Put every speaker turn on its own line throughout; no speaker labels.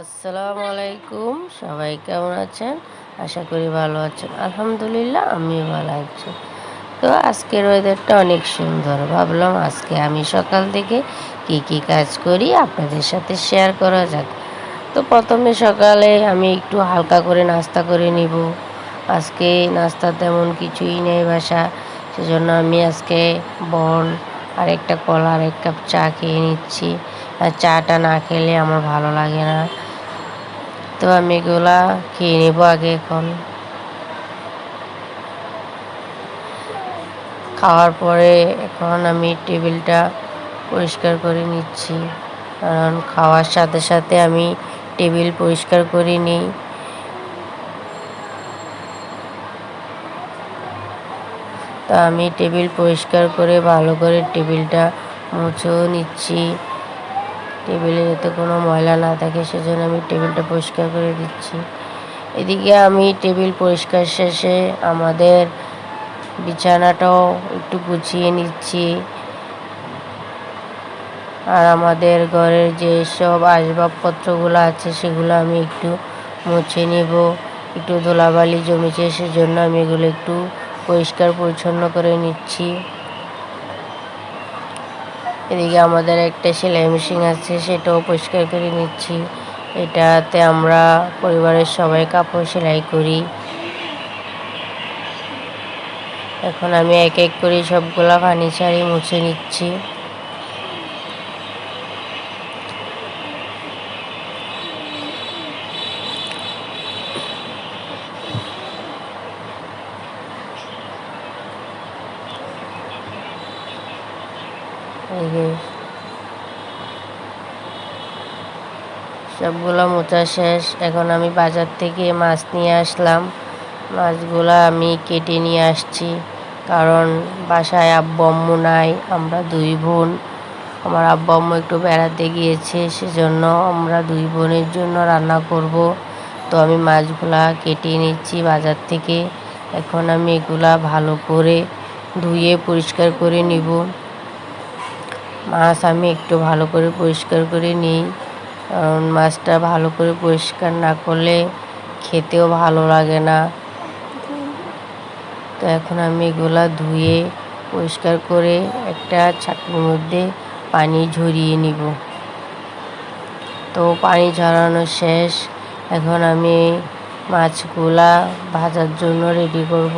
আসসালামু আলাইকুম। সবাই কেমন আছেন? আশা করি ভালো আছেন। আলহামদুলিল্লাহ, আমিও ভালো আছি। তো আজকের ওয়েদারটা অনেক সুন্দর। ভাবলাম আজকে আমি সকাল থেকে কি কি কাজ করি আপনাদের সাথে শেয়ার করা যাক। তো প্রথমে সকালে আমি একটু হালকা করে নাস্তা করে নিব। আজকে নাস্তা তেমন কিছুই নেই বাসা সেজন্য আমি আজকে বন আর একটা কলা আর এক কাপ চা খেয়ে নিচ্ছি। আর চাটা না খেলে আমার ভালো লাগে না। তো আমি এগুলা খেয়ে নেব আগে এখন। খাওয়ার পরে এখন আমি টেবিলটা পরিষ্কার করে নিচ্ছি। কারণ খাওয়ার সাথে সাথে আমি টেবিল পরিষ্কার করে নিই। তো আমি টেবিল পরিষ্কার করে ভালো করে টেবিলটা মুছেও নিচ্ছি। টেবিলে যাতে কোনো ময়লা না থাকে, সেজন্য আমি টেবিলটা পরিষ্কার করে দিচ্ছি। এদিকে আমি টেবিল পরিষ্কার শেষে আমাদের বিছানাটাও একটু গুছিয়ে নিচ্ছি। আর আমাদের ঘরের যে সব আসবাবপত্রগুলো আছে, সেগুলো আমি একটু মুছে নেব। একটু ধুলাবালি জমেছে, সেজন্য আমি এগুলো একটু পরিষ্কার পরিচ্ছন্ন করে নিচ্ছি। এদিকে আমাদের একটা সেলাই মেশিন আছে, সেটাও পরিষ্কার করে নিচ্ছি। এটাতে আমরা পরিবারের সবাই কাপড় সেলাই করি। এখন আমি এক এক করে সবগুলা ফার্নিচারই মুছে নিচ্ছি। সবগুলো মোচা শেষ। এখন আমি বাজার থেকে মাছ নিয়ে আসলাম। মাছগুলো আমি কেটে নিয়ে আসছি। কারণ বাসায় আব্বু আম্মু নাই, আমরা দুই বোন। আমার আব্বু আম্মু একটু বেড়াতে গিয়েছে, সেজন্য আমরা দুই বোনের জন্য রান্না করব। তো আমি মাছগুলা কেটে নিচ্ছি বাজার থেকে। এখন আমি এগুলা ভালো করে ধুয়ে পরিষ্কার করে নিব। মাছ আমি একটু ভালো করে পরিষ্কার করে নিই। কারণ মাছটা ভালো করে পরিষ্কার না করলে খেতেও ভালো লাগে না। তো এখন আমি এগুলা ধুয়ে পরিষ্কার করে একটা ছাকনির মধ্যে পানি ঝরিয়ে নিব। তো পানি ঝরানো শেষ। এখন আমি মাছগুলা ভাজার জন্য রেডি করব।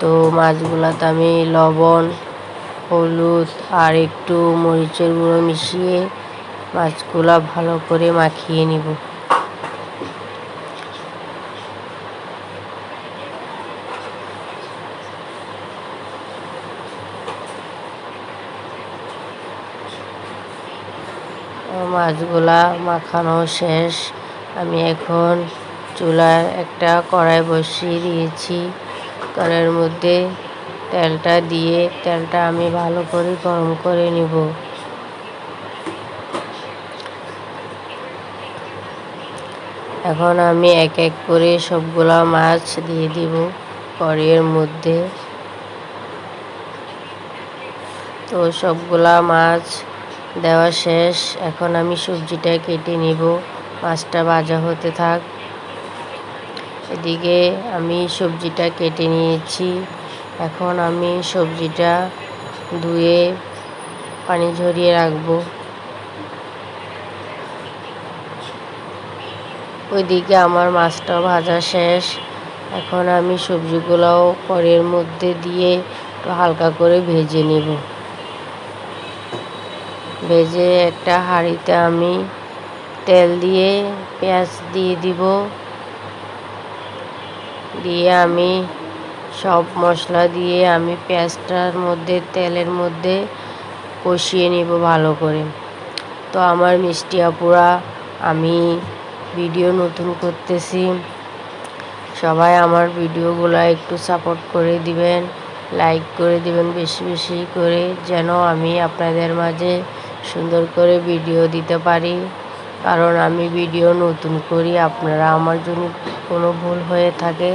তো মাছগুলাতে আমি লবণ হলুদ আর একটু মরিচের গুঁড়ো মিশিয়ে মাছগুলা ভালো করে মাখিয়ে নিব। মাছগুলা মাখানো শেষ। আমি এখন চুলার একটা কড়াই বসিয়ে দিয়েছি। কড়াইয়ের মধ্যে তেলটা দিয়ে তেলটা আমি ভালো করে গরম করে নিব। এখন আমি এক এক করে সবগুলা মাছ দিয়ে দিব কড়াইয়ের মধ্যে। তো সবগুলা মাছ দেওয়া শেষ। এখন আমি সবজিটা কেটে নিব। মাছটা ভাজা হতে থাক। এদিকে আমি সবজিটা কেটে নিয়েছি। এখন আমি সবজিটা ধুয়ে পানি ঝরিয়ে রাখব। ওইদিকে আমার মাছটা ভাজা শেষ। এখন আমি সবজিগুলোও কড়ের মধ্যে দিয়ে একটু হালকা করে ভেজে নেব। ভেজে একটা হাঁড়িতে আমি তেল দিয়ে পেঁয়াজ দিয়ে দিব। দিয়ে আমি সব মশলা দিয়ে আমি পেঁয়াজটার মধ্যে, তেলের মধ্যে কষিয়ে নিব ভালো করে। তো আমার মিষ্টি আপুরা, আমি ভিডিও নতুন করতেছি। সবাই আমার ভিডিওগুলো একটু সাপোর্ট করে দিবেন লাইক করে দিবেন বেশি বেশি করে, যেন আমি আপনাদের মাঝে সুন্দর করে ভিডিও দিতে পারি। কারণ আমি ভিডিও নতুন করি, আপনারা আমার জন্য কোনো ভুল হয়ে থাকে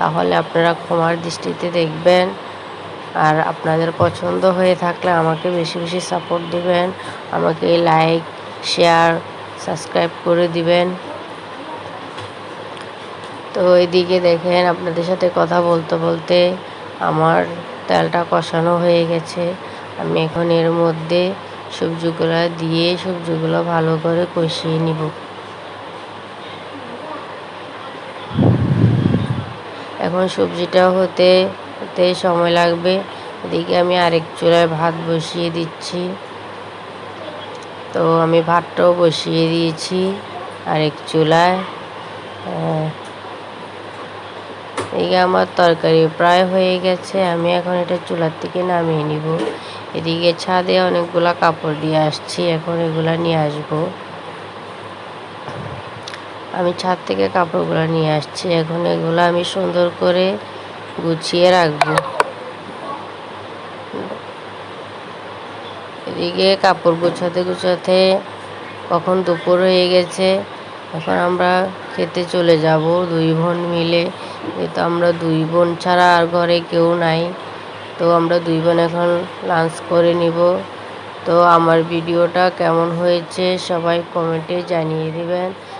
তাহলে আপনারা ক্ষমার দৃষ্টিতে দেখবেন। আর আপনাদের পছন্দ হয়ে থাকলে আমাকে বেশি বেশি সাপোর্ট দিবেন। আমাকে লাইক শেয়ার সাবস্ক্রাইব করে দিবেন। তো এদিকে দেখেন আপনাদের সাথে কথা বলতে বলতে আমার তেলটা কষানো হয়ে গেছে। আমি এখন এর মধ্যে সবজিগুলো দিয়ে সবজিগুলো ভালো করে কষিয়ে নিব। এখন সবজিটা হতে হতে সময় লাগবে। এদিকে আমি আরেক চুলায় ভাত বসিয়ে দিচ্ছি। তো আমি ভাতটাও বসিয়ে দিয়েছি আরেক চুলায়। এদিকে আমার তরকারি প্রায় হয়ে গেছে, আমি এখন এটা চুলার থেকে নামিয়ে নিব। এদিকে ছাদে অনেকগুলা কাপড় দিয়ে আসছি, এখন এগুলা নিয়ে আসব। আমি ছাদ থেকে কাপড়গুলো নিয়ে আসছি। এখন এগুলো আমি সুন্দর করে গুছিয়ে রাখব। এদিকে কাপড় গুছাতে গুছাতে কখন দুপুর হয়ে গেছে, এখন আমরা খেতে চলে যাব দুই বোন মিলে। যেহেতু আমরা দুই বোন ছাড়া আর ঘরে কেউ নাই, তো আমরা দুই বোন এখন লাঞ্চ করে নিব। তো আমার ভিডিওটা কেমন হয়েছে সবাই কমেন্টে জানিয়ে দেবেন।